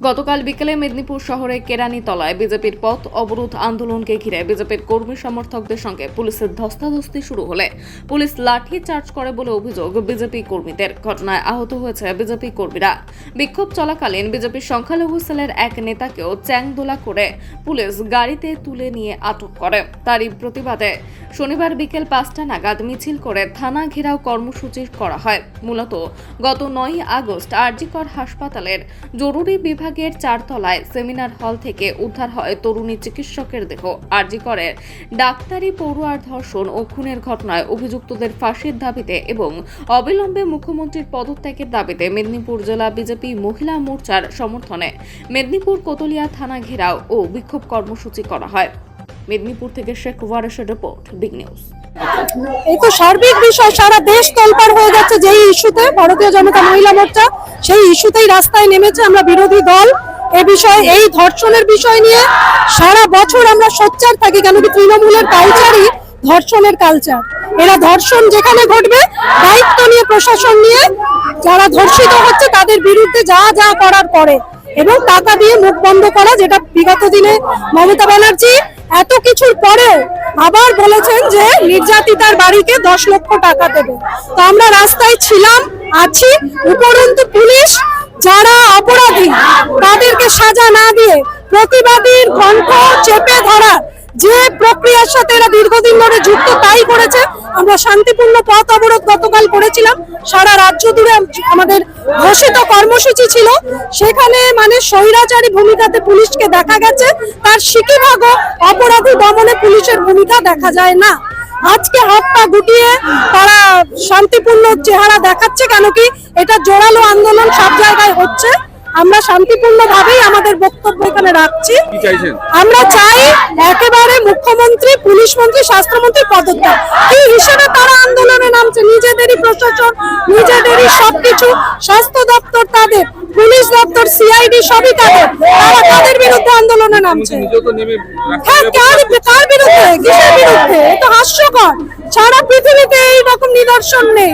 গতকাল বিকেলে মেদিনীপুর শহরে কেরানীতলায় বিজেপির পথ অবরোধ আন্দোলনকে ঘিরে বিজেপির কর্মী সমর্থকদের সঙ্গে পুলিশের ধস্তাধস্তি শুরু হলে পুলিশ লাঠি চার্জ করে বলে অভিযোগ বিজেপি কর্মীদের। ঘটনায় আহত হয়েছে বিজেপি কর্মীরা। বিক্ষোভ চলাকালীন বিজেপির সংখ্যালঘু সেলের এক নেতাকেও চ্যাংদোলা করে পুলিশ গাড়িতে তুলে নিয়ে আটক করে। তারই প্রতিবাদে শনিবার বিকেল পাঁচটা নাগাদ মিছিল করে থানা ঘেরাও কর্মসূচি করা হয়। মূলত গত নয় আগস্ট আরজিকর হাসপাতালের জরুরি বিভাগের চারতলায় সেমিনার হল থেকে উদ্ধার হয় তরুণী চিকিৎসকের দেহ। আরজিকরের ডাক্তারি পড়ুয়ার ধর্ষণ ও খুনের ঘটনায় অভিযুক্তদের ফাঁসির দাবিতে এবং অবিলম্বে মুখ্যমন্ত্রীর পদত্যাগের দাবিতে মেদিনীপুর জেলা বিজেপি মহিলা মোর্চার সমর্থনে মেদিনীপুর কোতলিয়া থানা ঘেরাও ও বিক্ষোভ কর্মসূচি করা হয়। মেদিনীপুর থেকে শেখ ওয়ারেসের রিপোর্ট, বিগ নিউজ। এই তো সার্বিক বিষয়, সারা দেশ তোলপাড় হয়ে যাচ্ছে যেই ইস্যুতে, ভারতীয় জনতা মহিলা মোর্চা। সেই ইস্যুতেই রাস্তায় নেমেছে আমরা বিরোধী দল। এ বিষয়ে, এই ধর্ষণের বিষয় নিয়ে সারা বছর আমরা সোচ্চার থাকি কেন কি তৃণমূলের কালচারই ধর্ষণের কালচার এরা ধর্ষণ যেখানে ঘটবে, দায়িত্ব নিয়ে, প্রশাসন নিয়ে যারা ধর্ষিত হচ্ছে তাদের বিরুদ্ধে যা যা করার করে। এবং টাকা দিয়ে মুখ বন্ধ করা, যেটা বিগত দিনে মমতা ব্যানার্জি এত কিছুর পরেও আবার বলেছেন যে নির্যাতিতার বাড়িকে দশ লক্ষ টাকা দেবে। তো আমরা রাস্তায় ছিলাম, আছি, উপরন্তু পুলিশ যারা অপরাধী, তাদেরকে সাজা না দিয়ে প্রতিবাদীর কণ্ঠ চেপে ধরা যে প্রক্রিয়ার সাথে এরা দীর্ঘদিন ধরে যুক্ত, তাই করেছে। আমরা শান্তিপূর্ণ পথ অবরোধ গতকাল করেছিলাম। সারা রাজ্য জুড়ে আমাদের ঘোষিত কর্মসূচি ছিল। সেখানে মানে স্বৈরাচারী ভূমিকাতে পুলিশকে দেখা গেছে। তার সিকিভাগও অপরাধী দমনে পুলিশের ভূমিকা দেখা যায় না। আজকে হাত পা গুটিয়ে তারা শান্তিপূর্ণ চেহারা দেখাচ্ছে কেন কি? এটা জোরালো আন্দোলন সব জায়গায় হচ্ছে। আমরা শান্তিপূর্ণ ভাবেই আমাদের বক্তব্য এখানে রাখছি। আমরা চাই একেবারে মুখ্যমন্ত্রী পুলিশ মন্ত্রী স্বাস্থ্যমন্ত্রী পদত্যাগ। এই হিসেবে তারা আন্দোলনে নামছে। নিজেদেরই প্রশাসন নিজেদেরই সবকিছু স্বাস্থ্য দপ্তর তাদের। সিআইডি সবই তাদের। তারা তাদের বিরুদ্ধে আন্দোলনে নামছে। হ্যাঁ কার কার বিরুদ্ধে? কিসের বিরুদ্ধে? এটা হাস্যকর। সারা পৃথিবীতে এই রকম নিদর্শন নেই।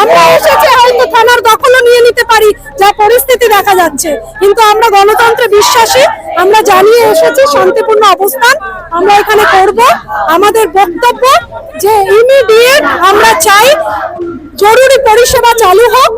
আমরা এসেছে হয়তো থানার দখলও নিয়ে নিতে পারি যা পরিস্থিতি দেখা যাচ্ছে। কিন্তু আমরা গণতন্ত্রে বিশ্বাসী আমরা জানিয়ে এসেছি শান্তিপূর্ণ অবস্থান আমরা এখানে করব। আমাদের বক্তব্য যে ইমিডিয়েট আমরা চাই জরুরি পরিষেবা চালু হোক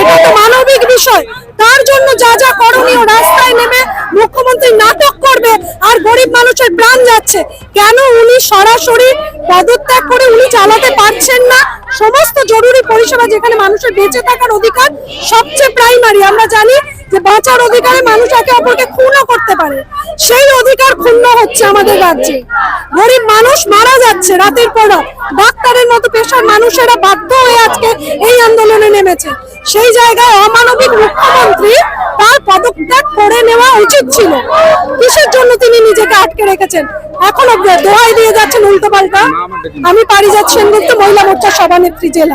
এটা তো মানবিক বিষয়। তার জন্য যা যা করণীয় রাস্তায় নেমে মুখ্যমন্ত্রী নাটক করবে আর গরিব মানুষের প্রাণ যাচ্ছে। কেন উনি সরাসরি পদত্যাগ করে উনি চালাতে পারছেন না? সমস্ত জরুরি পরিষেবা যেখানে মানুষের বেঁচে থাকার অধিকার সবচেয়ে প্রাইমারি আমরা জানি যে বাঁচার অধিকারে মানুষ একে অপরকে খুনও করতে পারে। সেই অধিকার ক্ষুণ্ণ হচ্ছে আমাদের রাজ্যে। গরিব মানুষ মারা যাচ্ছে রাতের পর ডাক্তারের মতো পেশার মানুষেরা বাধ্য হয়ে আজকে এই আন্দোলনে নেমেছে। সেই জায়গায় অমানবিক মুখ্যমন্ত্রী তার পদত্যাগ করে নেওয়া উচিত ছিল। কিসের জন্য তিনি নিজেকে আটকে রেখেছেন? এখনও দোহাই দিয়ে যাচ্ছেন উল্টো পাল্টা। আমি পারিজাত সেনগুপ্ত, মহিলা মোর্চার সভানেত্রী, জেলা।